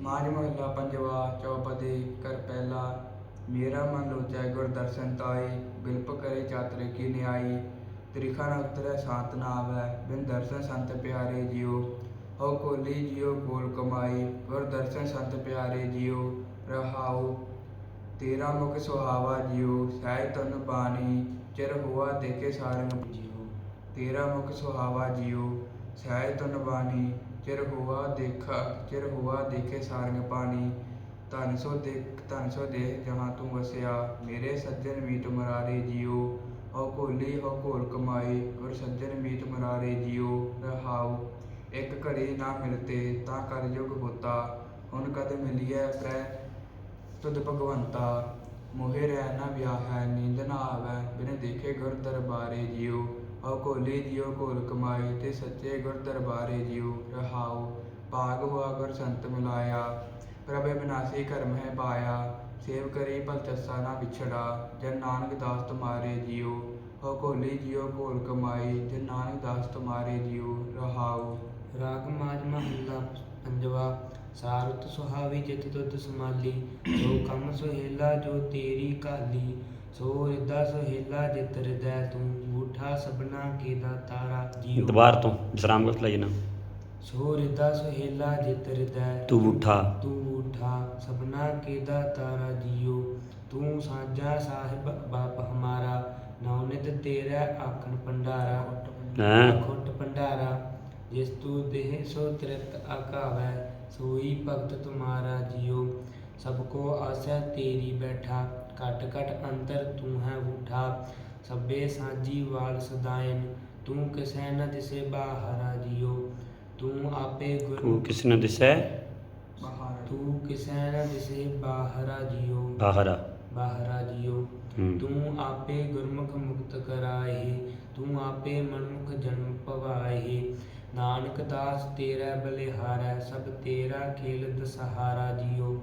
ਮਾਝ ਮਹੱਲਾ ਪੰਜਵਾ, ਚੌਪਦੀ ਕਰ ਪਹਿਲਾ। ਮੇਰਾ ਮਨ ਲੋਚੈ ਗੁਰ ਦਰਸ਼ਨ ਤਾਈ ਬਿਲਪ ਕਰੇ ਚਾਤਰ ਕੀ ਨਿਆਈ। ਤ੍ਰਿਖਾ ਨ ਉਤਰੈ ਸ਼ਾਂਤ ਨਾ ਆਵੈ ਬਿਨ ਦਰਸ਼ਨ ਸੰਤ ਪਿਆਰੇ ਜਿਉ। ਹੋ ਕੋਲੀ ਜਿਉ ਕੋਲ ਕਮਾਈ, ਗੁਰ ਦਰਸ਼ਨ ਸੰਤ ਪਿਆਰੇ ਜਿਉ। ਰਹਾਉ, ਤੇਰਾ ਮੁਖ ਸੁਹਾਵਾ ਜਿਉ ਸਹਿ ਤਨ ਬਾਣੀ ਚਿਰ ਹੁਆ ਦੇਖੇ ਸਾਰੰਗ ਜਿਉ। ਤੇਰਾ ਮੁਖ ਸੁਹਾਵਾ ਜਿਉ ਸਹਿ ਤਨ ਬਾਣੀ, ਚਿਰ ਹੁਆ ਦੇਖਾ, ਚਿਰ ਹੁਆ ਦੇਖੇ ਸਾਰੰਗ ਪਾਣੀ। ਧਨ ਸੋ ਦੇਖ, ਧਨ ਸੋ ਦੇਖ ਜਹਾਂ ਤੂੰ ਵਸਿਆ, ਮੇਰੇ ਸੱਜਣ ਮੀਤ ਮਰਾਰੇ ਜਿਉ। ਹੋ ਕੋਲੀ ਹੋ ਕੋਲ ਕਮਾਈ ਗੁਰ ਸੱਜਣ ਮੀਤ ਮਰਾਰੇ ਜਿਉ, ਰਹਾਉ। ਇੱਕ ਘੜੀ ਨਾ ਮਿਲਤੇ, ਤਾਂ ਕਰ ਜੁਗ ਹੋਤਾ। ਹੁਣ ਕਦ ਮਿਲੀਐ ਪ੍ਰੈ ਤੁਧ ਭਗਵੰਤਾ। ਮੋਹਿ ਰਹਿ ਨਾ ਵਿਆਹੈ, ਨੀਂਦ ਨਾ ਆਵੈ, ਬਿਨ ਦੇਖੇ ਗੁਰ ਦਰਬਾਰੇ ਜਿਉ। ਹਉ ਕੋਲੀ ਜਿਉ ਕੋਲ ਕਮਾਈ ਤੇ ਸੱਚੇ ਗੁਰ ਦਰਬਾਰੇ ਜਿਉ ਰਹਾਉ, ਭਾਗ ਹੁਆ ਗੁਰ ਸੰਤ ਮਿਲਾਇਆ। ਪ੍ਰਭੇ ਬਿਨਾਸੀ ਕਰਮ ਹੈ ਪਾਇਆ। ਸੇਵ ਕਰੀ ਭਲਚਸਾ ਨਾ ਵਿਛੜਾ। ਜਨ ਨਾਨਕ ਦਾਸ ਤੁਮਾਰੇ ਜਿਉ ਹਉ ਕੋਲੀ ਜਿਉ ਕੋਲ ਕਮਾਈ, ਜਨ ਨਾਨਕ ਦਾਸ ਤੁਮਾਰੇ ਜਿਉ ਰਹਾਉ। ਰਾਗ ਮਾਜ ਮਹੱਲਾ, ਪੰਜਵਾ। ਸਾਰਤ ਸੁਹਾਵੀ ਜਿਤ ਤੁਧ ਸਮਾਲੀ ਸੋ ਕੰਮ ਸੁਹੇਲਾ ਜੋ ਤੇਰੀ ਕਾਲੀ ਸੋ ਰਿਦਾ ਸੁਹੇਲਾ ਜਿਤ ਹਿਰਦੈ ਤੂੰ ਊਠਾ ਸਭਨਾ ਕੇ ਦਾ ਤਾਰਾ ਜੀਉ ਦੁਬਾਰ ਤੋਂ ਵਿਸਰਾਮ ਕਰ ਲਈ ਨਾ ਸੋ ਰਿਦਾ ਸੁਹੇਲਾ ਜਿਤ ਹਿਰਦੈ ਤੂੰ ਊਠਾ ਤੂੰ ਊਠਾ ਸਭਨਾ ਕੇ ਦਾ ਤਾਰਾ ਜੀਉ ਤੂੰ ਸਾਜਾ ਸਾਹਿਬ ਬਾਪ ਹਮਾਰਾ ਨੌਨਿਤ ਤੇਰਾ ਆਖਣ ਭੰਡਾਰਾ। ਹੈਂ? ਖੁੱਟ ਭੰਡਾਰਾ। ਜਿਸ ਤੂ ਦੇਹ ਸੋ ਤ੍ਰਿਤ ਆਕਾਵੈ ਸੋਈ ਭਗਤ ਤੁਮਾਰਾ ਜਿਉ ਸਭ ਕੋ ਆਸੈ ਤੇਰੀ ਬੈਠਾ ਘਟ ਘਟ ਅੰਤਰ ਤੂੰ ਹੈ ਉਠਾ ਸਭੇ ਸਾਜੀ ਵਾਲ ਸਦਾਇਨ ਤੂੰ ਕਿਸੈ ਨ ਦਿਸੇ ਬਾਹਰਾ ਜਿਉ ਤੂੰ ਆਪੇ ਤੂੰ ਗੁਰੂ ਕਿਸ ਨੂੰ ਦਿਸੈ ਬਹਾਰ ਤੂੰ ਕਿਸੈ ਨ ਦਿਸੇ ਬਾਹਰਾ ਜਿਉ ਬਾਹਰਾ ਬਾਹਰਾ ਜਿਉ ਹੂੰ ਤੂੰ ਆਪੇ ਗੁਰਮੁਖ ਮੁਕਤ ਕਰਾਏ ਤੂੰ ਆਪੇ ਮਨੁਖ ਨਾਨਕ ਦਾਸ ਤੇਰਾ ਬਲਿਹਾਰੈ ਸਭ ਤੇਰਾ ਖੇਲ ਦਸਹਾਰਾ ਜਿਉ